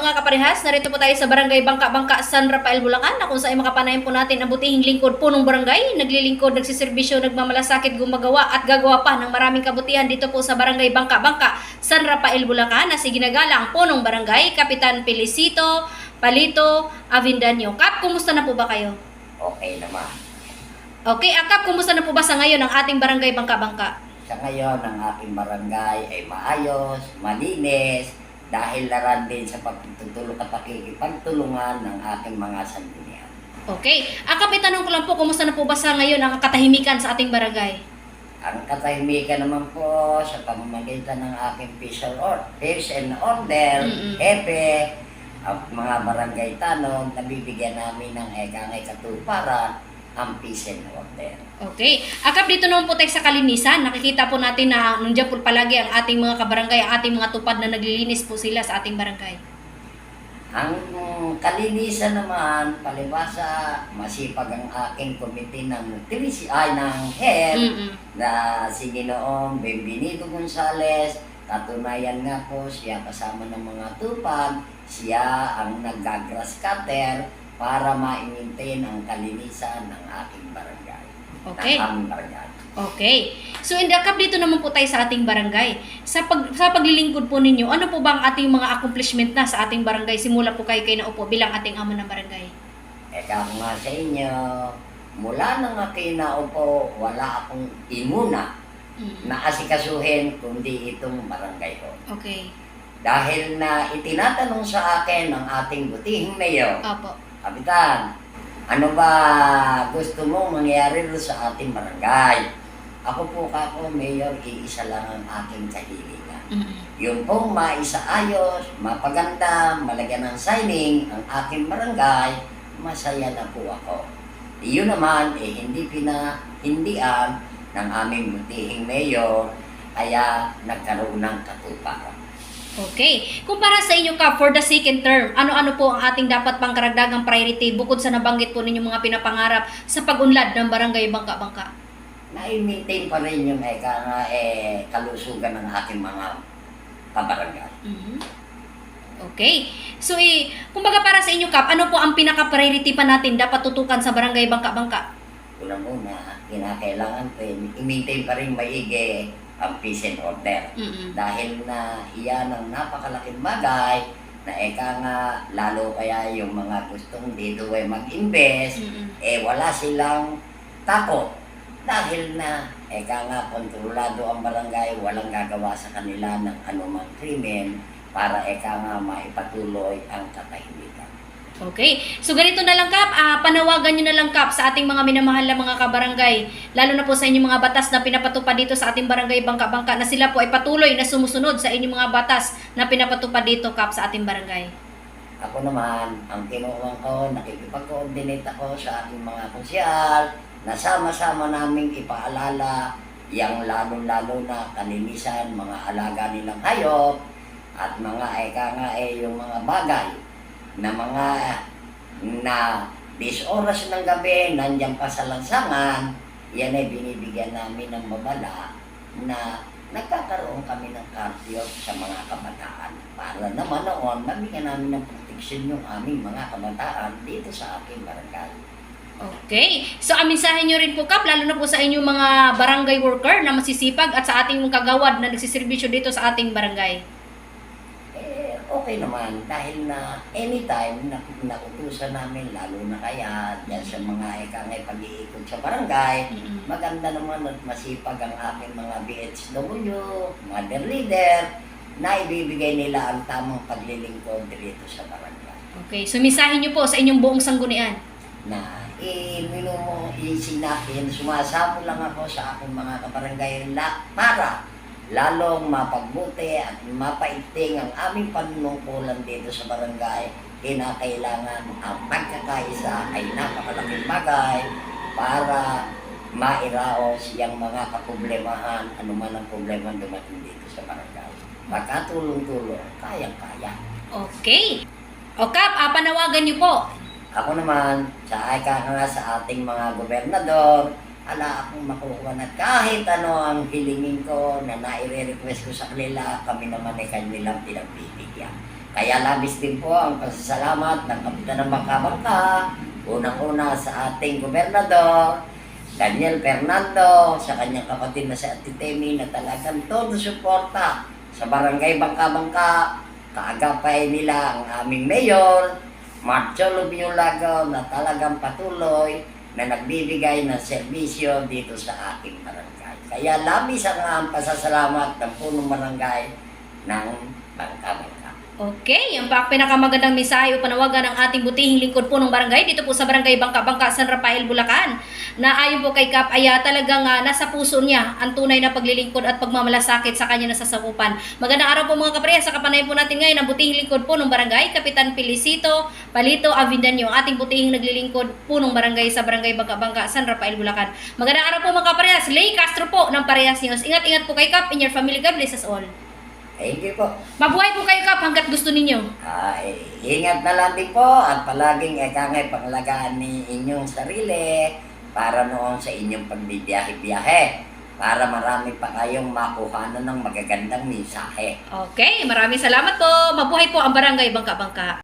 mga kaparehas, narito po tayo sa Barangay Bangka-Bangka, San Rafael, Bulacan na kung saan makapanayan po natin ang butihing lingkod punong barangay, naglilingkod, nagsiservisyo, nagmamalasakit, gumagawa at gagawa pa ng maraming kabutihan dito po sa Barangay Bangka-Bangka, San Rafael, Bulacan na si ginagalang punong barangay, Kapitan Felicito, Palito, Avindanyo. Kap, kumusta na po ba kayo? okay naman. Okay, ah, Kap, kumusta na po ba sa ngayon ang ating Barangay Bangka-Bangka? Sa ngayon, ang aking barangay ay maayos, malinis, dahil naran din sa pagtutulong at pakikipagtulungan ng ating mga sanggunian. Okay. Ah, Kap, itanong ko lang po, kumusta na po ba sa ngayon ang katahimikan sa ating barangay? Ang katahimikan naman po sa pamamagitan ng aking and order, peace and order, Mm-mm. hepe, ang mga barangay tanong, nabibigyan namin ng ekangay katuparan peace and order. Okay. Akap dito naman po tayo sa kalinisan. Nakikita po natin na nandiyan po palagi ang ating mga kabarangay, ang ating mga tupad na naglilinis po sila sa ating barangay. Ang kalinisan naman, palibasa, masipag ang aking komite ng nutrition, ay ng health, Mm-mm. na si Ginoong Benvenido Gonzales, katunayan nga po siya kasama ng mga tupad, siya ang nag-grass cutter para ma-maintain ang kalinisan ng aking barangay. Okay. Ng aming barangay. Okay. So, in the dito naman po tayo sa ating barangay. Sa, pag, sa paglilingkod po ninyo, ano po ba ang ating mga accomplishment na sa ating barangay? Simula po kayo kayo naupo bilang ating amo ng barangay. Eka ko nga sa inyo, mula nang aking naupo, wala akong imuna Mm. na asikasuhin kundi itong barangay ko. Okay. Dahil na itinatanong sa akin ng ating butihing mayor, Opo. Kapitan, ano ba gusto mong mangyari sa ating barangay? Ako po kako, Mayor, iisa lang ang aking kahilingan. Mm-mm. Yung pong maisaayos, mapaganda, malagyan ng signing ang aking barangay, masaya na po ako. Iyon naman, eh, hindi pinahindian ng aming butihing mayor, kaya nagkaroon ng katuparan. Okay. Kumpara sa inyo ka, for the second term, ano-ano po ang ating dapat pang karagdagang priority bukod sa nabanggit po ninyong mga pinapangarap sa pag-unlad ng barangay Bangka-Bangka? Na-maintain pa rin yung eka nga, eh, kalusugan ng ating mga kabarangay. Mhm. Okay. So, eh, kumbaga para sa inyo, Kap, ano po ang pinaka-priority pa natin dapat tutukan sa barangay Bangka-Bangka? Unang-una, kinakailangan pa i-maintain pa rin maigi ang peace and order. mm Dahil na iyan ang napakalaking bagay na eka nga, lalo kaya yung mga gustong dito ay mag-invest, eh wala silang takot. Dahil na, eka nga, kontrolado ang barangay, walang gagawa sa kanila ng anumang krimen para eka nga maipatuloy ang katahimikan. Okay. So, ganito na lang, Kap. Ah, panawagan nyo na lang, Kap, sa ating mga minamahal na mga kabarangay. Lalo na po sa inyong mga batas na pinapatupad dito sa ating barangay Bangka-Bangka na sila po ay patuloy na sumusunod sa inyong mga batas na pinapatupad dito, Kap, sa ating barangay. Ako naman, ang kinuha ko, nakikipag-coordinate ako sa aking mga konsyal, na sama-sama naming ipaalala yung lalong-lalo na kalinisan, mga alaga nilang hayop, at mga eka nga eh, yung mga bagay na mga na 10 oras ng gabi, nandyan pa sa lansangan, yan ay binibigyan namin ng mabala na nagkakaroon kami ng curfew sa mga kabataan para naman noon mabigyan namin ng proteksyon yung aming mga kabataan dito sa aking barangay. Okay. So, ang mensahe nyo rin po, Kap, lalo na po sa inyong mga barangay worker na masisipag at sa ating kagawad na nagsiservisyo dito sa ating barangay. Okay naman dahil na anytime na nautusan namin lalo na kaya dyan sa mga ikangay pag-iikot sa barangay, Mm-mm. maganda naman at masipag ang aking mga BHW, mother leader, na ibibigay nila ang tamang paglilingkod dito sa barangay. Okay. So, nyo po sa inyong buong sanggunian. na i-mino mo, isinakin, sumasamo lang ako sa aking mga kabarangay para lalong mapagbuti at mapaigting ang aming panunungkulan dito sa barangay. Kinakailangan ang pagkakaisa ay napakalaking bagay para mairaos yung mga kaproblemahan, anuman ang problema dumating dito sa barangay. Magkatulong-tulong, kayang-kaya. Okay. O, Kap, ah, panawagan nyo po. Ako naman, sa ika nga sa ating mga gobernador, ala akong makukuha na kahit ano ang hilingin ko na naire-request ko sa kanila, kami naman ay kanilang pinagbibigyan. Kaya labis din po ang pasasalamat ng Kapitan ng Bangka-Bangka, unang-una sa ating gobernador, Daniel Fernando, sa kanyang kapatid na si Ate Temi na talagang todo suporta sa barangay Bangka-Bangka, kaagapay nila ang aming mayor, Marcelo Biolago na talagang patuloy na nagbibigay ng serbisyo dito sa aking barangay. Kaya labis ang ang pasasalamat ng punong barangay ng Bangka-Bangka. Okay, ang pinakamagandang mensahe o panawagan ng ating butihing lingkod po ng barangay dito po sa barangay Bangka Bangka San Rafael Bulacan na ayon po kay Kap Aya talagang ah, nasa puso niya ang tunay na paglilingkod at pagmamalasakit sa kanya nasasakupan. Magandang araw po mga kapriya sa kapanayan po natin ngayon ang butihing lingkod po ng barangay Kapitan Felicito Palito Avindanyo ating butihing naglilingkod po ng barangay sa barangay Bangka Bangka San Rafael Bulacan. Magandang araw po mga kapriyas, Lay Castro po ng Parehas News. Ingat-ingat po kay Kap in your family. God bless us all. Thank you po. Mabuhay po kayo Kap hanggat gusto ninyo. Ah, eh, ingat na lang din po at palaging ikangay pangalagaan ni inyong sarili para noon sa inyong pagbibiyahe-biyahe para marami pa kayong makuhanan ng magagandang mensahe. Okay, maraming salamat po. Mabuhay po ang Barangay Bangka Bangka.